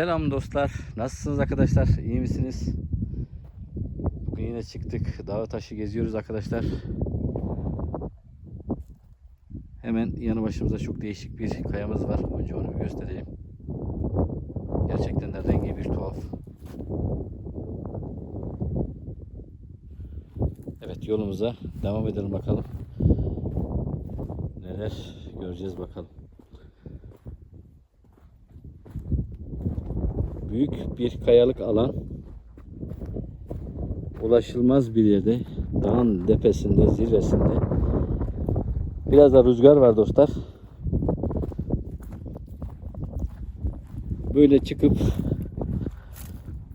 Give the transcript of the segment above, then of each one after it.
Selam dostlar. Nasılsınız arkadaşlar? İyi misiniz? Bugün yine çıktık. Dağ taşı geziyoruz arkadaşlar. Hemen yanı başımızda çok değişik bir kayamız var. Önce onu göstereyim. Gerçekten de rengi bir tuhaf. Evet yolumuza devam edelim bakalım. Neler göreceğiz bakalım. Büyük bir kayalık alan. Ulaşılmaz bir yerde. Dağın tepesinde, zirvesinde. Biraz da rüzgar var dostlar. Böyle çıkıp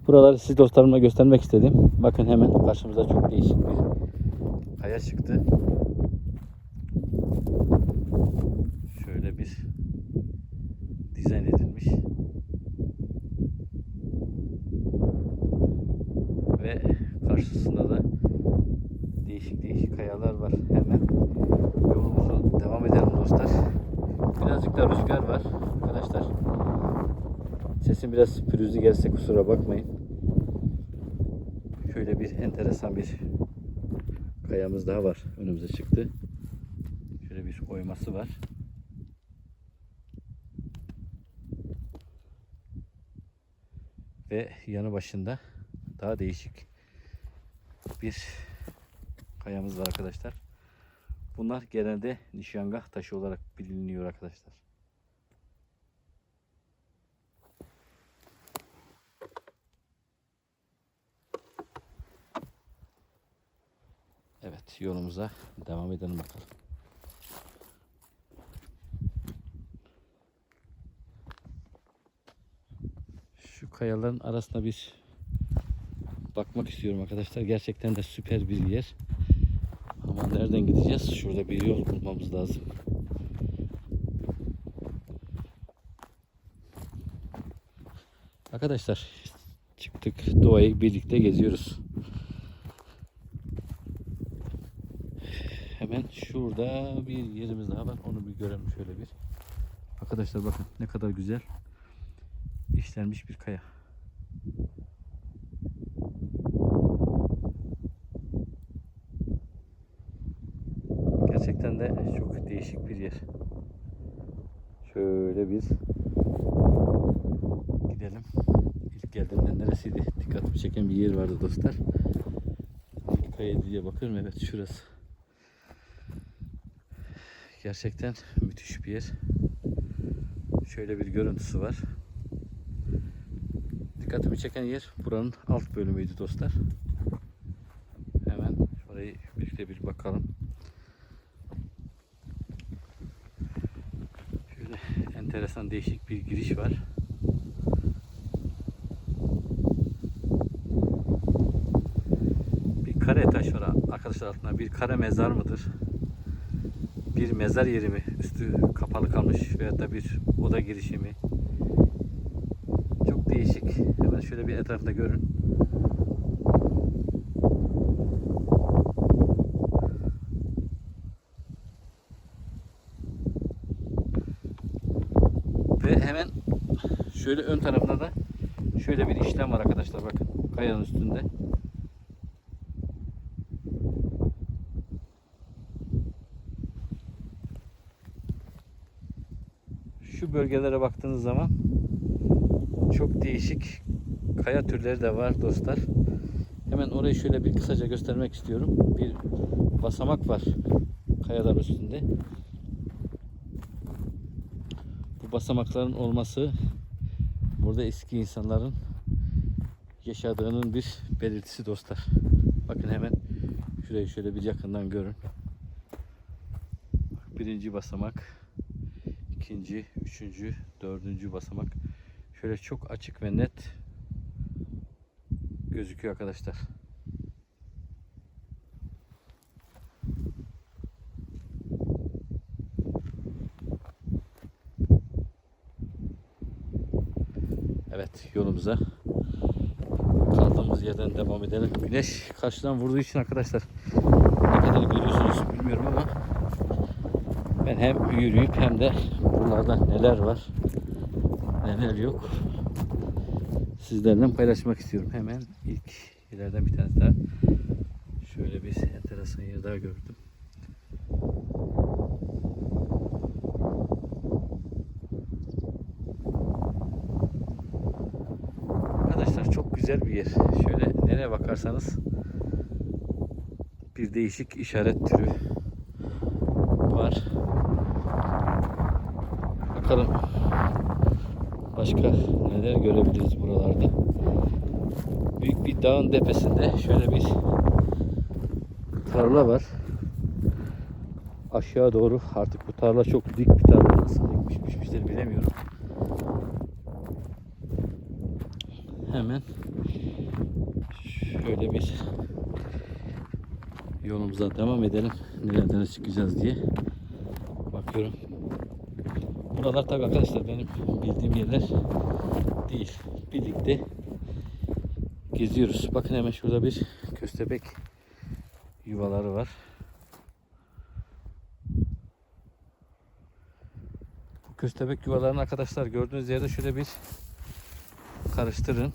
buraları siz dostlarıma göstermek istedim. Bakın hemen karşımıza çok değişik bir kaya çıktı. Şöyle bir dizayn edilmiş. Ve karşısında da değişik değişik kayalar var. Hemen yolumuzu devam edelim dostlar. Birazcık da rüzgar var arkadaşlar. Sesim biraz pürüzlü gelse kusura bakmayın. Şöyle bir enteresan bir kayamız daha var. Önümüze çıktı. Şöyle bir oyması var. Ve yanı başında daha değişik bir kayamız var arkadaşlar. Bunlar genelde nişangah taşı olarak biliniyor arkadaşlar. Evet yolumuza devam edelim bakalım. Şu kayaların arasında bir bakmak istiyorum arkadaşlar. Gerçekten de süper bir yer. Ama nereden gideceğiz? Şurada bir yol bulmamız lazım. Arkadaşlar çıktık doğayı birlikte geziyoruz. Hemen şurada bir yerimiz daha var. Onu bir görelim şöyle bir. Arkadaşlar bakın ne kadar güzel işlenmiş bir kaya. Gerçekten de çok değişik bir yer. Şöyle bir gidelim. İlk geldiğimde neresiydi? Dikkatimi çeken bir yer vardı dostlar. Kaya diye bakıyorum. Evet şurası. Gerçekten müthiş bir yer. Şöyle bir görüntüsü var. Dikkatimi çeken yer buranın alt bölümüydü dostlar. Hemen şurayı birlikte bir bakalım. Şöyle enteresan değişik bir giriş var. Bir kare taş var arkadaşlar altında. Bir kare mezar mıdır? Bir mezar yeri mi? Üstü kapalı kalmış veyahut da bir oda girişi mi? Çok değişik. Hemen şöyle bir etrafında görün. Ve hemen şöyle ön tarafında da şöyle bir işlem var arkadaşlar bakın kayanın üstünde. Şu bölgelere baktığınız zaman çok değişik kaya türleri de var dostlar. Hemen orayı şöyle bir kısaca göstermek istiyorum. Bir basamak var kayalar üstünde. Bu basamakların olması burada eski insanların yaşadığının bir belirtisi dostlar. Bakın hemen şurayı şöyle bir yakından görün. Birinci basamak, ikinci, üçüncü, dördüncü basamak. Şöyle çok açık ve net gözüküyor arkadaşlar. Evet yolumuza kaldığımız yerden devam edelim. Güneş karşıdan vurduğu için arkadaşlar ne kadar görüyorsunuz bilmiyorum ama ben hem yürüyüp hem de buralarda neler var neler yok sizlerle paylaşmak istiyorum. Hemen ilk yerlerden bir tanesi daha. Şöyle bir enteresan yer daha gördüm. Arkadaşlar çok güzel bir yer. Şöyle nereye bakarsanız bir değişik işaret türü var. Bakalım başka neler görebiliriz buralarda. Büyük bir dağın tepesinde şöyle bir tarla var. Aşağı doğru artık bu tarla çok dik bir tarla. Nasıl dikmiş biçmişler bilemiyorum. Hemen şöyle bir yolumuza devam edelim. Nelerden çıkacağız diye bakıyorum. Buralar tabii arkadaşlar benim bildiğim yerler değil. Birlikte geziyoruz. Bakın hemen şurada bir köstebek yuvaları var. Bu köstebek yuvalarını arkadaşlar gördüğünüz yerde şöyle bir karıştırın.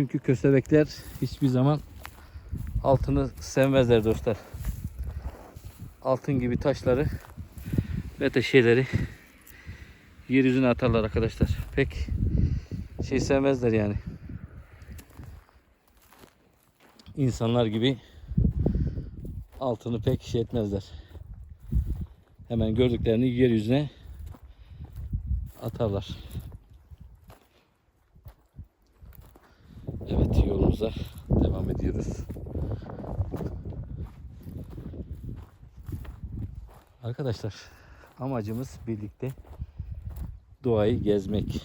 Çünkü köstebekler hiçbir zaman altını sevmezler dostlar. Altın gibi taşları ve de şeyleri yeryüzüne atarlar arkadaşlar. Pek şey sevmezler yani. İnsanlar gibi altını pek şey etmezler. Hemen gördüklerini yeryüzüne atarlar. Evet yolumuza devam ediyoruz. Arkadaşlar amacımız birlikte doğayı gezmek.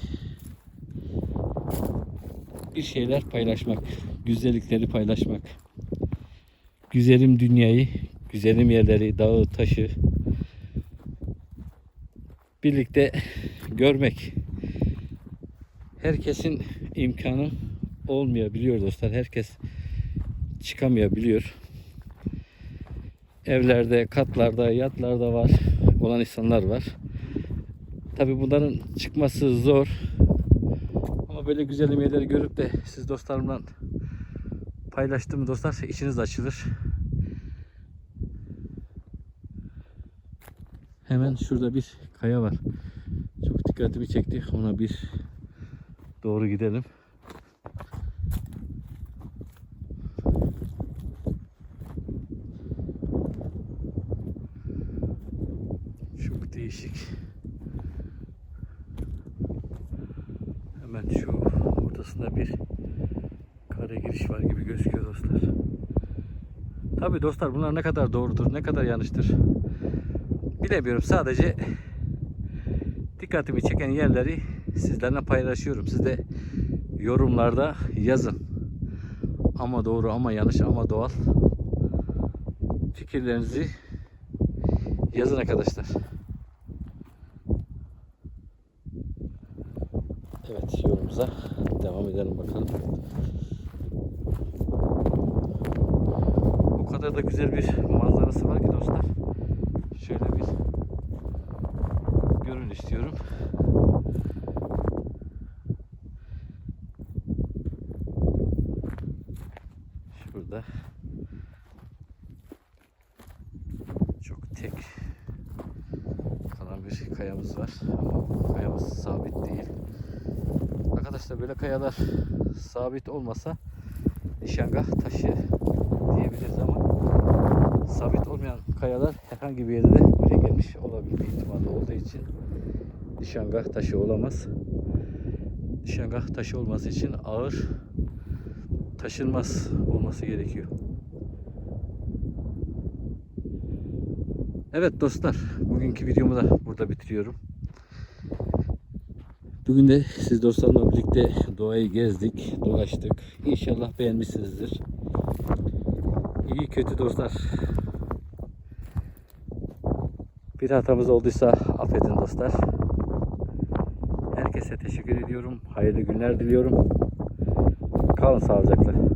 Bir şeyler paylaşmak, güzellikleri paylaşmak. Güzelim dünyayı, güzelim yerleri, dağı, taşı birlikte görmek. Herkesin imkanı olmayabiliyor dostlar. Herkes çıkamayabiliyor. Evlerde, katlarda, yatlarda var olan insanlar var. Tabi bunların çıkması zor. Ama böyle güzel yerleri görüp de siz dostlarımla paylaştığım dostlar içiniz açılır. Hemen şurada bir kaya var. Çok dikkatimi çekti. Ona bir doğru gidelim. Çok değişik. Hemen şu ortasında bir kare giriş var gibi gözüküyor dostlar. Tabi dostlar bunlar ne kadar doğrudur, ne kadar yanlıştır bilemiyorum. Sadece dikkatimi çeken yerleri sizlerle paylaşıyorum. Siz de yorumlarda yazın. Ama doğru ama yanlış ama doğal fikirlerinizi yazın arkadaşlar. Evet yorumumuza devam edelim bakalım. O kadar da güzel bir manzarası var ki dostlar. Şöyle bir görün istiyorum. Şurada çok tek kalan bir kayamız var. Ama kayamız sabit değil. Arkadaşlar böyle kayalar sabit olmasa nişangah taşı diyebiliriz ama sabit olmayan kayalar herhangi bir yerde de buraya gelmiş olabilme ihtimali olduğu için nişangah taşı olamaz. Nişangah taşı olması için ağır taşınmaz olması gerekiyor. Evet dostlar, bugünkü videomu da burada bitiriyorum. Bugün de siz dostlarımla birlikte doğayı gezdik, dolaştık. İnşallah beğenmişsinizdir. İyi kötü dostlar. Bir hatamız olduysa affedin dostlar. Herkese teşekkür ediyorum. Hayırlı günler diliyorum. Kalın sağlıcakla.